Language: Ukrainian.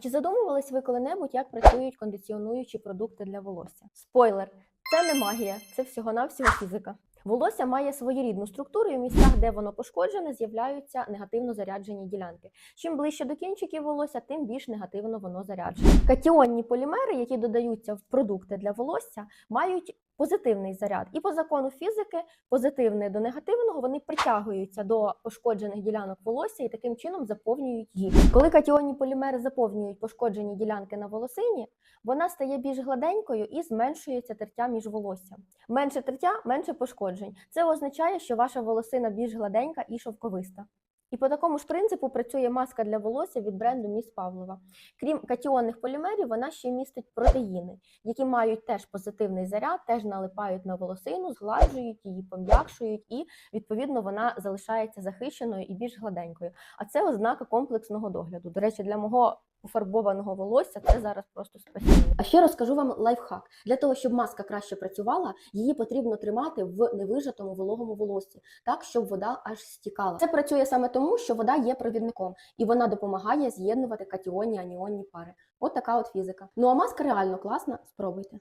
Чи задумувались ви коли-небудь, як працюють кондиціонуючі продукти для волосся? Спойлер, це не магія, це всього-навсього фізика. Волосся має своєрідну структуру, і в місцях, де воно пошкоджене, з'являються негативно заряджені ділянки. Чим ближче до кінчиків волосся, тим більш негативно воно заряджене. Катіонні полімери, які додаються в продукти для волосся, мають позитивний заряд. І по закону фізики, позитивне до негативного, вони притягуються до пошкоджених ділянок волосся і таким чином заповнюють їх. Коли катіонні полімери заповнюють пошкоджені ділянки на волосині, вона стає більш гладенькою і зменшується тертя між волоссям. Менше тертя, менше пошкоджень. Це означає, що ваша волосина більш гладенька і шовковиста. І по такому ж принципу працює маска для волосся від бренду Міс Павлова. Крім катіонних полімерів, вона ще містить протеїни, які мають теж позитивний заряд, теж налипають на волосину, згладжують її, пом'якшують, і відповідно вона залишається захищеною і більш гладенькою. А це ознака комплексного догляду. До речі, для мого пофарбованого волосся це зараз просто спасіння. А ще розкажу вам лайфхак. Для того, щоб маска краще працювала, її потрібно тримати в невижатому вологому волоссі, так щоб вода аж стікала. Це працює саме тому, що вода є провідником, і вона допомагає з'єднувати катіонні аніонні пари. От така от фізика. Ну а маска реально класна. Спробуйте.